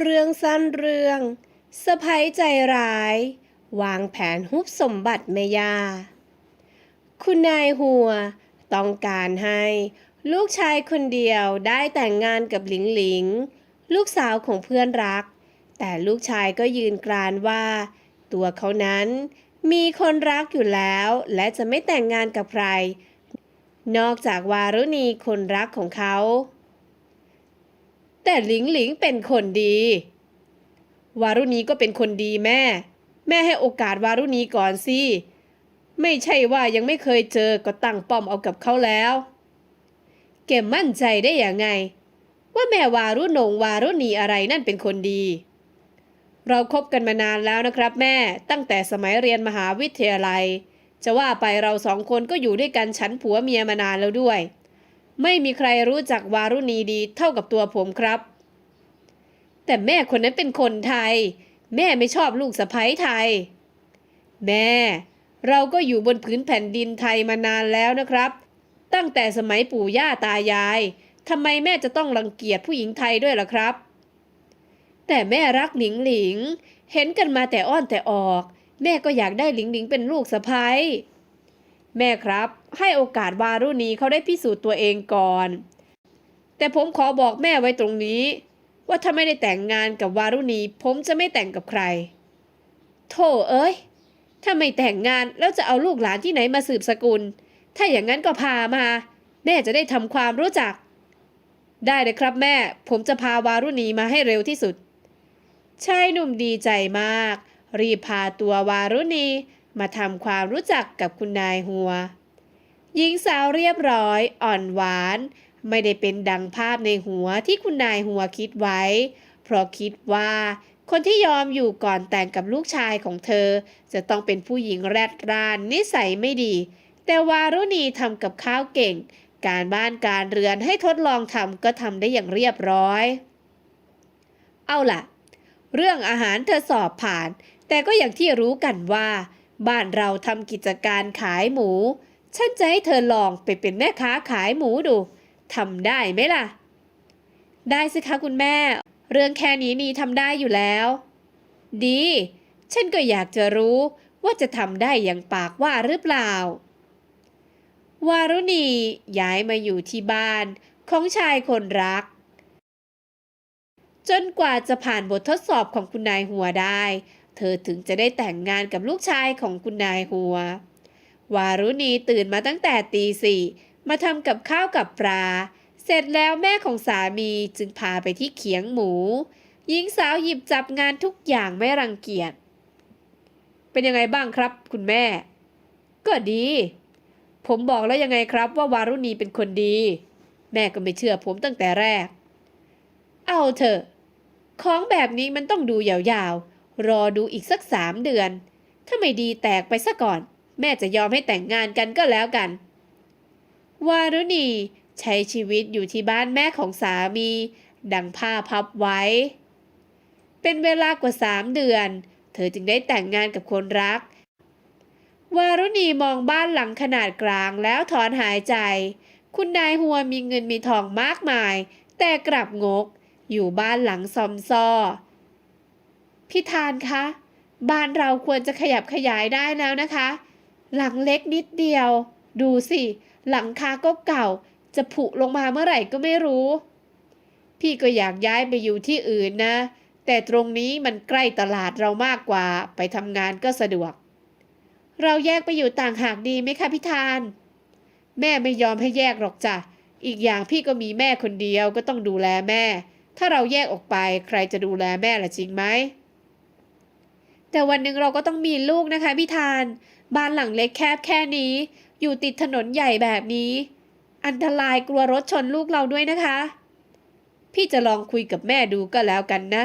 เรื่องสั้นเรื่องสะพ้ยใจร้าย วางแผนฮุบสมบัติแม่ยา คุณนายหัว ต้องการให้ ลูกชายคนเดียวได้แต่งงานกับหลิงหลิง ลูกสาวของเพื่อนรัก แต่ลูกชายก็ยืนกรานว่า ตัวเขานั้นมีคนรักอยู่แล้ว และจะไม่แต่งงานกับใคร นอกจากวารุณีคนรักของเขา แต่หลิงหลิงเป็นคนดี วารุณีก็เป็นคนดีแม่ แม่ให้โอกาสวารุณีก่อนสิ ไม่ใช่ว่ายังไม่เคยเจอก็ตั้งป้อมเอากับเขาแล้ว เก็บมั่นใจได้อย่างไง ว่าแม่วารุณงวารุณีอะไรนั่นเป็นคนดี เราคบกันมานานแล้วนะครับแม่ตั้งแต่สมัยเรียนมหาวิทยาลัย จะว่าไปเราสองคนก็อยู่ด้วยกันฉันผัวเมียมานานแล้วด้วย ไม่มีใครรู้จักวารุณีดีเท่ากับตัวผมครับ แต่แม่คนนั้นเป็นคนไทย แม่ไม่ชอบลูกสะใภ้ไทย แม่ เราก็อยู่บนพื้นแผ่นดินไทยมานานแล้วนะครับ ตั้งแต่สมัยปู่ย่าตายายทำไมแม่จะต้องรังเกียจผู้หญิงไทยด้วยล่ะครับ แต่แม่รักหลิงหลิง เห็นกันมาแต่อ้อนแต่ออก แม่ก็อยากได้หลิงหลิงเป็นลูกสะใภ้ แม่ครับ ให้โอกาสวารุณีเขาได้พิสูจน์ตัวเองก่อน แต่ผมขอบอกแม่ไว้ตรงนี้ ว่าถ้าไม่ได้แต่งงานกับวารุณี ผมจะไม่แต่งกับใคร โธ่เอ้ย ถ้าไม่แต่งงานแล้วจะเอาลูกหลานที่ไหนมาสืบสกุล ถ้าอย่างนั้นก็พามา แม่จะได้ทำความรู้จัก ได้เลยครับแม่ ผมจะพาวารุณีมาให้เร็วที่สุดชายหนุ่มดีใจมาก รีบพาตัววารุณี มาทำความรู้จักกับคุณนายหัว หญิงสาวเรียบร้อยอ่อนหวาน ไม่ได้เป็นดังภาพในหัวที่คุณนายหัวคิดไว้ เพราะคิดว่า คนที่ยอมอยู่ก่อนแต่งกับลูกชายของเธอ จะต้องเป็นผู้หญิงแรดร้านนิสัยไม่ดี แต่วารุณีทำกับข้าวเก่ง การบ้านการเรือนให้ทดลองทำก็ทำได้อย่างเรียบร้อย เอาล่ะ เรื่องอาหารเธอสอบผ่าน แต่ก็อย่างที่รู้กันว่า บ้านเราทำกิจการขายหมู ฉันจะให้เธอลองไปเป็นแม่ค้าขายหมูดูทำได้ไหมล่ะ ได้สิคะคุณแม่ เรื่องแค่นี้นีทำได้อยู่แล้ว ดี ฉันก็อยากจะรู้ว่าจะทำได้อย่างปากว่าหรือเปล่า วารุณีย้ายมาอยู่ที่บ้านของชายคนรัก จนกว่าจะผ่านบททดสอบของคุณนายหัวได้ เธอถึงจะได้แต่งงานกับลูกชายของคุณนายหัว วารุณีตื่นมาตั้งแต่ตีสี่มาทำกับข้าวกับปลา เสร็จแล้วแม่ของสามีจึงพาไปที่เขียงหมู หญิงสาวหยิบจับงานทุกอย่างไม่รังเกียจ เป็นยังไงบ้างครับคุณแม่ ก็ดี ผมบอกแล้วยังไงครับว่าวารุณีเป็นคนดี แม่ก็ไม่เชื่อผมตั้งแต่แรก เอาเถอะ ของแบบนี้มันต้องดูยาวๆ รอดูอีกสักสามเดือน ถ้าไม่ดีแตกไปซะก่อน แม่จะยอมให้แต่งงานกันก็แล้วกัน วารุณีใช้ชีวิตอยู่ที่บ้านแม่ของสามี ดังผ้าพับไว้ เป็นเวลากว่าสามเดือน เธอจึงได้แต่งงานกับคนรัก วารุณีมองบ้านหลังขนาดกลางแล้วถอนหายใจ คุณนายหัวมีเงินมีทองมากมาย แต่กลับงก อยู่บ้านหลังซอมซ่อ พี่ทานคะ บ้านเราควรจะขยับขยายได้แล้วนะคะ หลังเล็กนิดเดียว ดูสิ หลังคาก็เก่า จะผุลงมาเมื่อไหร่ก็ไม่รู้ พี่ก็อยากย้ายไปอยู่ที่อื่นนะ แต่ตรงนี้มันใกล้ตลาดเรามากกว่า ไปทำงานก็สะดวก เราแยกไปอยู่ต่างหากดีไหมคะพี่ทาน แม่ไม่ยอมให้แยกหรอกจ้ะ อีกอย่างพี่ก็มีแม่คนเดียวก็ต้องดูแลแม่ ถ้าเราแยกออกไปใครจะดูแลแม่ล่ะจริงไหม แต่วันหนึ่งเราก็ต้องมีลูกนะคะพี่ทาน บ้านหลังเล็กแคบแค่นี้ อยู่ติดถนนใหญ่แบบนี้ อันตรายกลัวรถชนลูกเราด้วยนะคะ พี่จะลองคุยกับแม่ดูก็แล้วกันนะ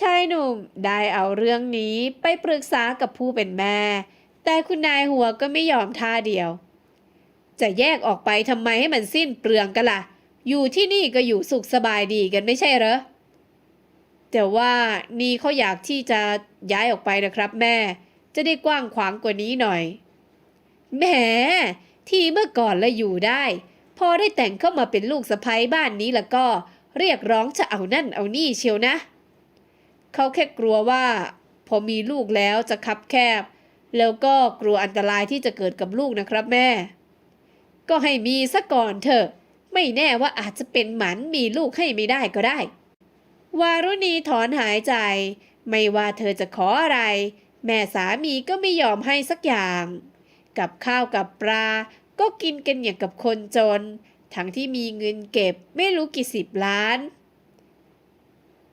ชายหนุ่มได้เอาเรื่องนี้ไปปรึกษากับผู้เป็นแม่ แต่คุณนายหัวก็ไม่ยอมท่าเดียว จะแยกออกไปทำไมให้มันสิ้นเปลืองกันล่ะ อยู่ที่นี่ก็อยู่สุขสบายดีกันไม่ใช่เหรอแต่ว่านี่เขาอยากที่จะ ย้ายออกไปนะครับแม่ จะได้กว้างขวางกว่านี้หน่อย แหม ที่เมื่อก่อนละอยู่ได้ พอได้แต่งเข้ามาเป็นลูกสะใภ้บ้านนี้แล้วก็ เรียกร้องจะเอานั่นเอานี่เชียวนะ เขาแค่กลัวว่า พอมีลูกแล้วจะคับแคบ แล้วก็กลัวอันตรายที่จะเกิดกับลูกนะครับแม่ ก็ให้มีซะก่อนเถอะ ไม่แน่ว่าอาจจะเป็นหมันมีลูกให้ไม่ได้ก็ได้ วารุณีถอนหายใจ ไม่ว่าเธอจะขออะไร แม่สามีก็ไม่ยอมให้สักอย่าง กับข้าวกับปลา ก็กินกันอย่างกับคนจน ทั้งที่มีเงินเก็บไม่รู้กี่สิบล้าน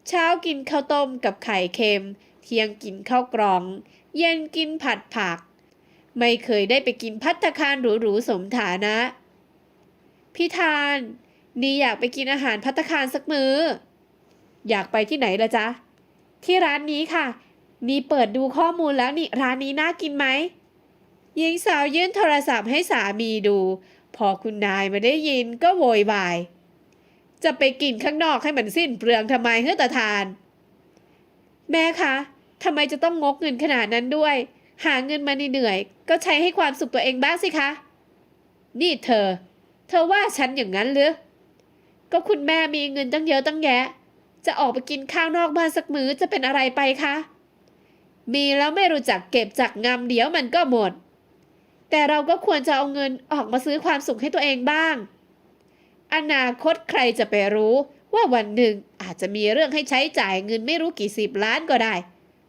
เช้ากินข้าวต้มกับไข่เค็ม เที่ยงกินข้าวกล่อง เย็นกินผัดผัก ไม่เคยได้ไปกินพัตตาคารหรูๆสมฐานะ พี่ทาน นี่อยากไปกินอาหารพัตตาคารสักมืออยากไปที่ไหนละจ๊ะ ที่ร้านนี้ค่ะ นี่เปิดดูข้อมูลแล้วนี่ร้านนี้น่ากินไหมหญิงสาวยื่นโทรศัพท์ให้สามีดู พอคุณนายมาได้ยินก็โวยวาย จะไปกินข้างนอกให้มันสิ้นเปลืองทำไมเฮ้อตาทาน แม่คะทำไมจะต้องงกเงินขนาดนั้นด้วย หาเงินมาเหนื่อย ก็ใช้ให้ความสุขตัวเองบ้างสิคะ นี่เธอ เธอว่าฉันอย่างนั้นหรือ ก็คุณแม่มีเงินตั้งเยอะตั้งแยะ จะออกไปกินข้าวนอกบ้านสักมื้อจะเป็นอะไรไปคะ มีแล้วไม่รู้จักเก็บจักงำเดี๋ยวมันก็หมด แต่เราก็ควรจะเอาเงินออกมาซื้อความสุขให้ตัวเองบ้าง อนาคตใครจะไปรู้ว่าวันหนึ่งอาจจะมีเรื่องให้ใช้จ่ายเงินไม่รู้กี่สิบล้านก็ได้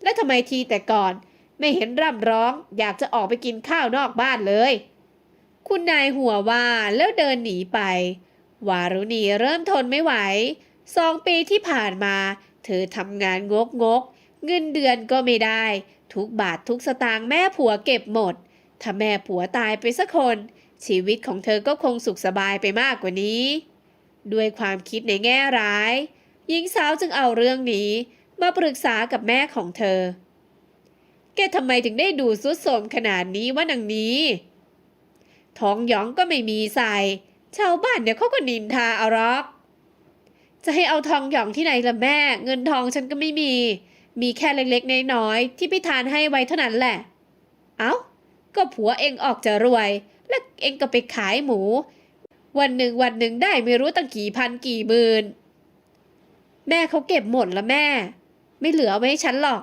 และทำไมทีแต่ก่อนไม่เห็นร่ำร้องอยากจะออกไปกินข้าวนอกบ้านเลย คุณนายหัวว่าแล้วเดินหนีไป วารุณีเริ่มทนไม่ไหว สองปีที่ผ่านมา เธอทำงานงกงก เงินเดือนก็ไม่ได้ ทุกบาททุกสตางค์แม่ผัวเก็บหมด ถ้าแม่ผัวตายไปสักคน ชีวิตของเธอก็คงสุขสบายไปมากกว่านี้ ด้วยความคิดในแง่ร้าย หญิงสาวจึงเอาเรื่องนี้ มาปรึกษากับแม่ของเธอ แกทำไมถึงได้ดูซุดโทมขนาดนี้ว่านางนี้ทองหยองก็ไม่มีใส่ ชาวบ้านเนี่ยเขาก็นินทาเอาหรอก จะให้เอาทองหยองที่ไหนล่ะแม่ เงินทองฉันก็ไม่มี มีแค่เล็กๆน้อยๆที่พี่ทานให้ไว้เท่านั้นแหละ เอา้า ก็ผัวเองออกจะรวย แล้วเองก็ไปขายหมู วันหนึ่งวันหนึ่งได้ไม่รู้ตั้งกี่พันกี่หมื่นแม่เขาเก็บหมดละแม่ ไม่เหลือไว้ให้ฉันหรอก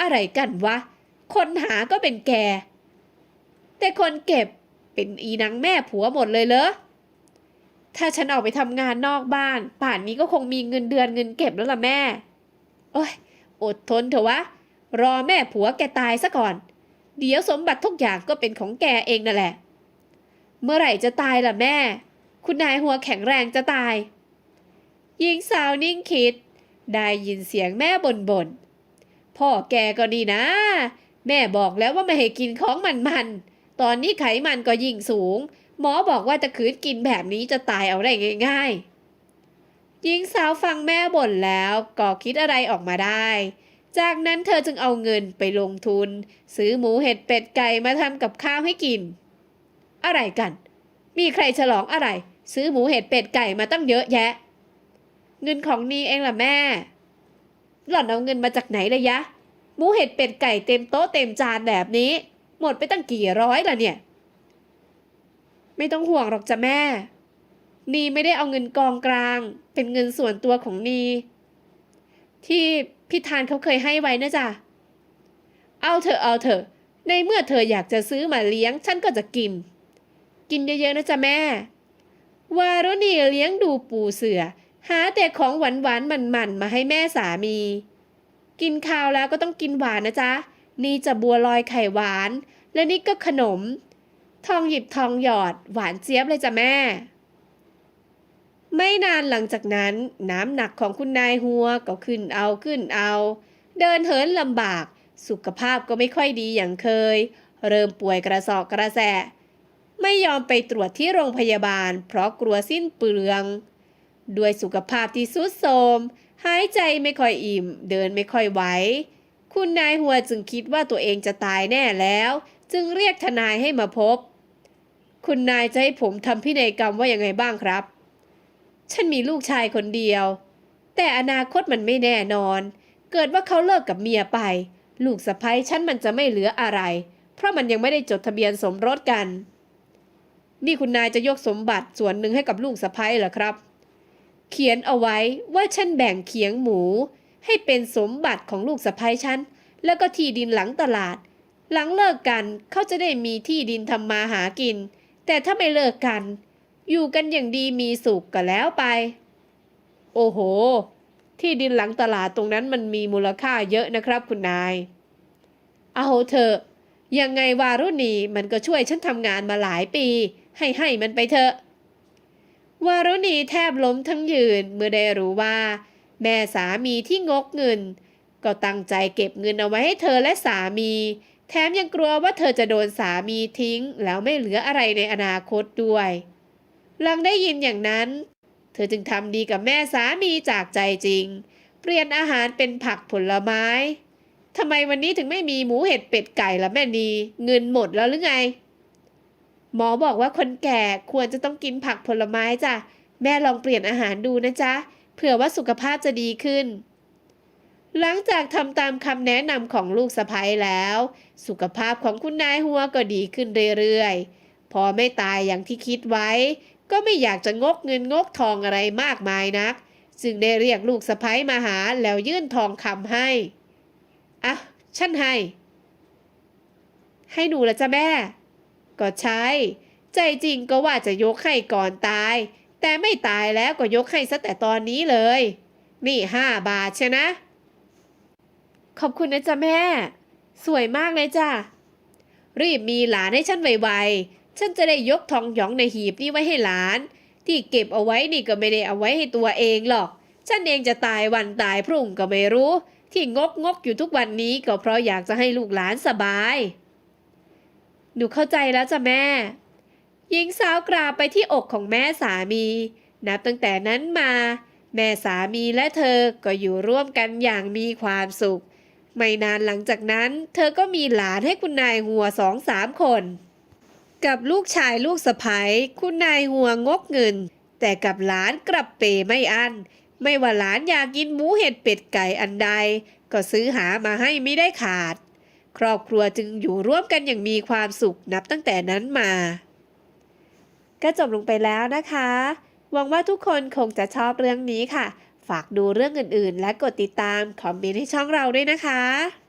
อะไรกันวะ คนหาก็เป็นแก แต่คนเก็บเป็นอีนางแม่ผัวหมดเลยเหรอ ถ้าฉันออกไปทำงานนอกบ้าน ป่านนี้ก็คงมีเงินเดือนเงินเก็บแล้วล่ะแม่ โอ้ย อดทนเถอะวะ รอแม่ผัวแกตายซะก่อน เดี๋ยวสมบัติทุกอย่างก็เป็นของแกเองนั่นแหละ เมื่อไหร่จะตายล่ะแม่ คุณนายหัวแข็งแรงจะตายหญิงสาวนิ่งคิด ได้ยินเสียงแม่บ่นบ่นๆพ่อแกก็ดีนะ แม่บอกแล้วว่าไม่ให้กินของมันมันๆตอนนี้ไขมันก็ยิ่งสูง หมอบอกว่าจะขืนกินแบบนี้จะตายเอาได้ง่ายๆหญิงสาวฟังแม่บ่นแล้วก็คิดอะไรออกมาได้ จากนั้นเธอจึงเอาเงินไปลงทุน ซื้อหมูเห็ดเป็ดไก่มาทำกับข้าวให้กิน อะไรกัน มีใครฉลองอะไร ซื้อหมูเห็ดเป็ดไก่มาตั้งเยอะแยะ เงินของนีเองล่ะแม่ หล่อนเอาเงินมาจากไหนเลยยะ หมูเห็ดเป็ดไก่เต็มโต๊ะเต็มจานแบบนี้ หมดไปตั้งกี่ร้อยล่ะเนี่ย ไม่ต้องห่วงหรอกจ้ะแม่ นีไม่ได้เอาเงินกองกลาง เป็นเงินส่วนตัวของนี ที่พี่ทานเขาเคยให้ไว้นะจ๊ะ เอาเถอะเอาเถอะ ในเมื่อเธออยากจะซื้อมาเลี้ยง ฉันก็จะกิน กินเยอะๆนะจ๊ะแม่ วารุณีเลี้ยงดูปูเสือ หาแต่ของหวานหวานๆมันๆมาให้แม่สามี กินข้าวแล้วก็ต้องกินหวานนะจ๊ะ นี่จะบัวลอยไข่หวาน และนี่ก็ขนม ทองหยิบทองหยอด หวานเจี๊ยบเลยจ้ะแม่ ไม่นานหลังจากนั้น น้ำหนักของคุณนายหัวก็ขึ้นเอาขึ้นเอา เดินเหินลำบาก สุขภาพก็ไม่ค่อยดีอย่างเคย เริ่มป่วยกระสอบกระแสะไม่ยอมไปตรวจที่โรงพยาบาล เพราะกลัวสิ้นเปลือง ด้วยสุขภาพที่สุดโทรมหายใจไม่ค่อยอิ่ม เดินไม่ค่อยไหว คุณนายหัวจึงคิดว่าตัวเองจะตายแน่แล้ว จึงเรียกทนายให้มาพบ คุณนายจะให้ผมทำพินัยกรรมว่ายังไงบ้างครับ ฉันมีลูกชายคนเดียว แต่อนาคตมันไม่แน่นอน เกิดว่าเขาเลิกกับเมียไป ลูกสะใภ้ฉันมันจะไม่เหลืออะไร เพราะมันยังไม่ได้จดทะเบียนสมรสกัน นี่คุณนายจะยกสมบัติส่วนหนึ่งให้กับลูกสะใภ้เหรอครับ เขียนเอาไว้ว่าฉันแบ่งเขียงหมู ให้เป็นสมบัติของลูกสะใภ้ฉันแล้วก็ที่ดินหลังตลาด หลังเลิกกันเขาจะได้มีที่ดินทำมาหากิน แต่ถ้าไม่เลิกกัน อยู่กันอย่างดีมีสุขก็แล้วไป โอ้โห ที่ดินหลังตลาดตรงนั้นมันมีมูลค่าเยอะนะครับคุณนาย เอาเถอะ ยังไงวารุณีมันก็ช่วยฉันทำงานมาหลายปี ให้ให้มันไปเถอะ วารุณีแทบล้มทั้งยืนเมื่อได้รู้ว่า แม่สามีที่งกเงิน ก็ตั้งใจเก็บเงินเอาไว้ให้เธอและสามี แถมยังกลัวว่าเธอจะโดนสามีทิ้ง แล้วไม่เหลืออะไรในอนาคตด้วย หลังได้ยินอย่างนั้น เธอจึงทำดีกับแม่สามีจากใจจริง เปลี่ยนอาหารเป็นผักผลไม้ทำไมวันนี้ถึงไม่มีหมูเห็ดเป็ดไก่ละแม่นีเงินหมดแล้วหรือไง หมอบอกว่าคนแก่ควรจะต้องกินผักผลไม้จ้ะแม่ลองเปลี่ยนอาหารดูนะจ๊ะเผื่อว่าสุขภาพจะดีขึ้น หลังจากทำตามคำแนะนำของลูกสะใภ้แล้ว สุขภาพของคุณนายหัวก็ดีขึ้นเรื่อยๆ พอไม่ตายอย่างที่คิดไว้ ก็ไม่อยากจะงกเงินงกทองอะไรมากมายนัก จึงได้เรียกลูกสะใภ้มาหาแล้วยื่นทองคำให้อะฉันให้ ให้หนูละจ้ะแม่ ก็ใช่ ใจจริงก็ว่าจะยกให้ก่อนตาย แต่ไม่ตายแล้วก็ยกให้ซะแต่ตอนนี้เลย นี่ห้าบาทใช่นะ ขอบคุณนะจ๊ะแม่ สวยมากเลยจ้ะ รีบมีหลานให้ฉันไวๆ ฉันจะได้ยกทองหยองในหีบนี้ไว้ให้หลาน ที่เก็บเอาไว้นี่ก็ไม่ได้เอาไว้ให้ตัวเองหรอก ฉันเองจะตายวันตายพรุ่งก็ไม่รู้ ที่งกงกอยู่ทุกวันนี้ก็เพราะอยากจะให้ลูกหลานสบาย หนูเข้าใจแล้วจ้ะแม่ หญิงสาวกราบไปที่อกของแม่สามี นับตั้งแต่นั้นมาแม่สามีและเธอก็อยู่ร่วมกันอย่างมีความสุข ไม่นานหลังจากนั้น เธอก็มีหลานให้คุณนายหัวสองสามคน กับลูกชายลูกสะใภ้คุณนายหัวงกเงิน แต่กับหลานกลับเปไม่อันไม่ว่าหลานอยากกินหมูเห็ดเป็ดไก่อันใด ก็ซื้อหามาให้ไม่ได้ขาด ครอบครัวจึงอยู่ร่วมกันอย่างมีความสุขนับตั้งแต่นั้นมา ก็จบลงไปแล้วนะคะ หวังว่าทุกคนคงจะชอบเรื่องนี้ค่ะ ฝากดูเรื่องอื่นๆ และกดติดตามคอมเมนต์ให้ช่องเราด้วยนะคะ